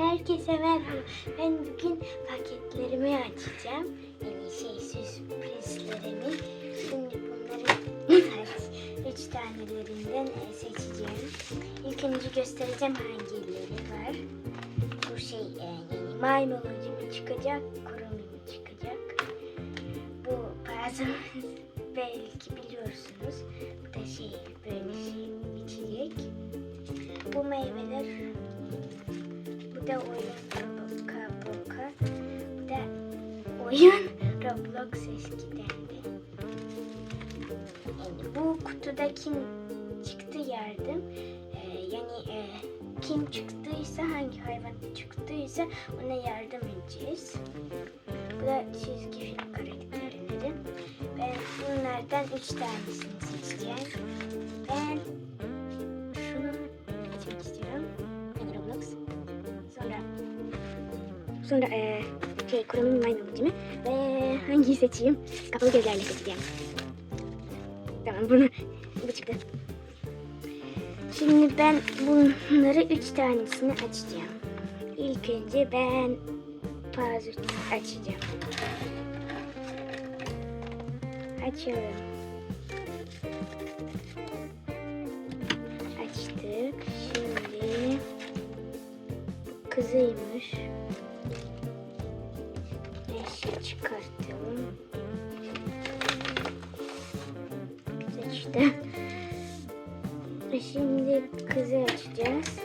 Herkese merhaba. Ben bugün paketlerimi açacağım. Yani şey sürprizlerimi. Şimdi bunları üç tanelerinden seçeceğim. İlk önce göstereceğim hangileri var. Bu şey e, yani maymuncuk mu çıkacak, kurumi mi çıkacak. Bu bazı belki biliyorsunuz. Bu da şey böyle şey içecek. Bu meyveler da oyun Boka Boka. Bu da oyun Roblox eskidendi. Yani bu kutuda kim çıktı yardım. Ee, yani e, kim çıktıysa hangi hayvan çıktıysa ona yardım edeceğiz. Bu da çizgi film karakterleri. Ben bunlardan üç tanesini seçeceğim. Ben sonra eee şey Kuram'ın maymuncumu ve hangiyi seçeyim? Kapalı gözlerle seçeceğim. Tamam bunu bu çıktı. Şimdi ben bunları üç tanesini açacağım. İlk önce ben Pazut açacağım. Açıyorum. Kızıymış. Eşya çıkartalım. Seçtim. Şimdi kızı açacağız.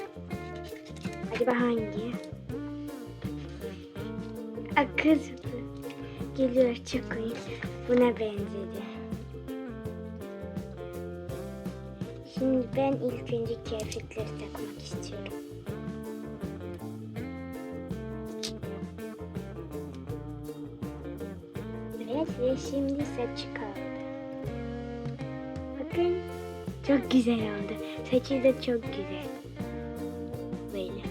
Acaba hangi? Aa, kız. Geliyor çok iyi. Buna benzedi. Şimdi ben ilk önce kıyafetleri takmak istiyorum. Ve şimdi saçı kaldı. Bakın çok güzel oldu. Saçı da çok güzel. Böyle.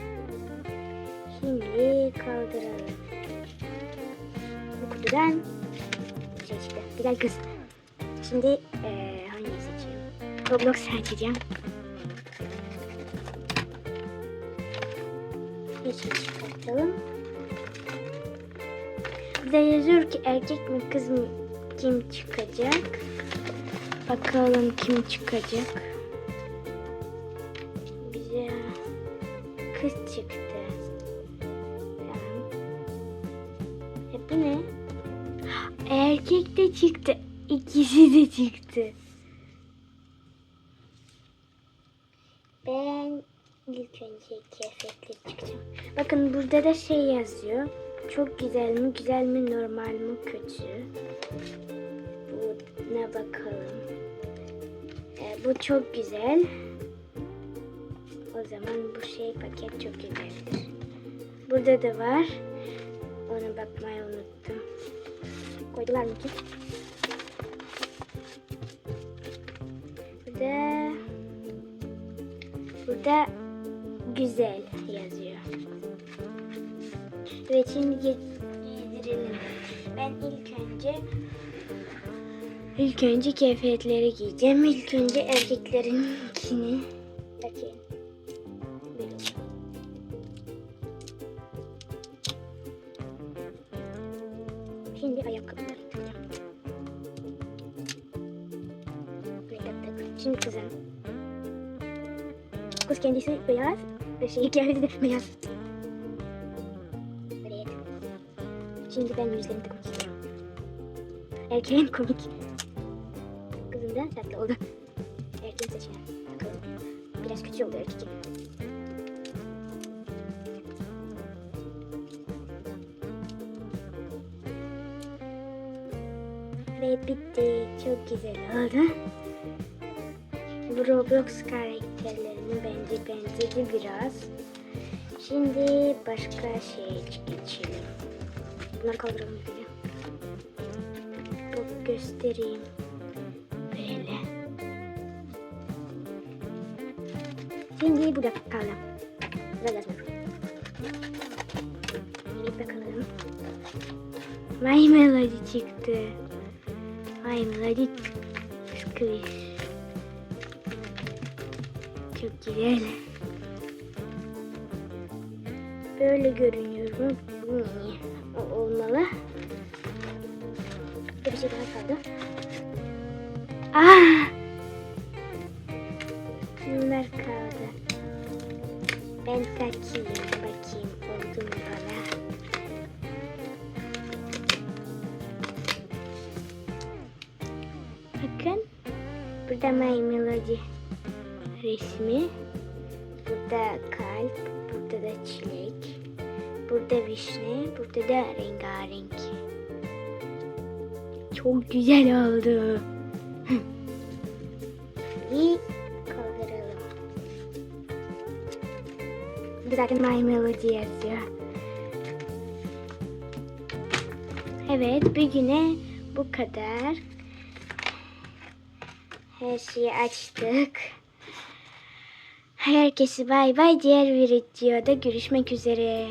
Şimdi kaldıralım. Bu kutudan seçti. Güzel kız. Şimdi eee hangi seçeyim? Roblox açacağım. Yeşil çıkartalım. Burada yazıyor ki erkek mi kız mı kim çıkacak? Bakalım kim çıkacak. Bize kız çıktı. E bu ne? Erkek de çıktı. İkisi de çıktı. Ben ilk önce kıyafetleri çıkacağım. Bakın burada da şey yazıyor. Çok güzel mi, güzel mi, normal mi, kötü? Buna bakalım. Ee, bu çok güzel. O zaman bu şey paket çok güzeldir. Burada da var. Ona bakmayı unuttum. Koydular mı ki? Burada burada güzel yazıyor. Evet şimdi giydirelim. Ben ilk önce ilk önce kıyafetleri giyeceğim. İlk önce erkeklerinkini takayım. Şimdi ayakkabıları takacağım. Şimdi kızım. Kız kendisi beyaz ve şey kıyafeti de beyaz. Şimdi ben yüzlerini takmak istiyorum. Erkeğin komik. Kızım da tatlı oldu. Erkeğin saçına takalım. Biraz kötü oldu erkek. Evet bitti. Çok güzel oldu. Bu Roblox karakterlerine bence benzedi biraz. Şimdi başka şeye geçelim. Bunları kaldıralım böyle. Bu göstereyim. Böyle. Şimdi burada bakalım. Burada yazmıyorum. Evet bakalım. My Melody çıktı. My Melody Squish. Çok güzel. Böyle görünüyor? Hmm, olmalı. Bir şey daha kaldı. Ah! Bunlar kaldı. Ben takayım bakayım oldu mu bana. Bakın. Burada My Melody resmi. Burada kalp. Burada da çilek. Burada vişne. Burada da rengarenk. Çok güzel oldu. İyi kaldıralım. Zaten My Melody yazıyor. Evet, bir güne bu kadar. Her şeyi açtık. Herkese bay bay. Diğer videoda görüşmek üzere.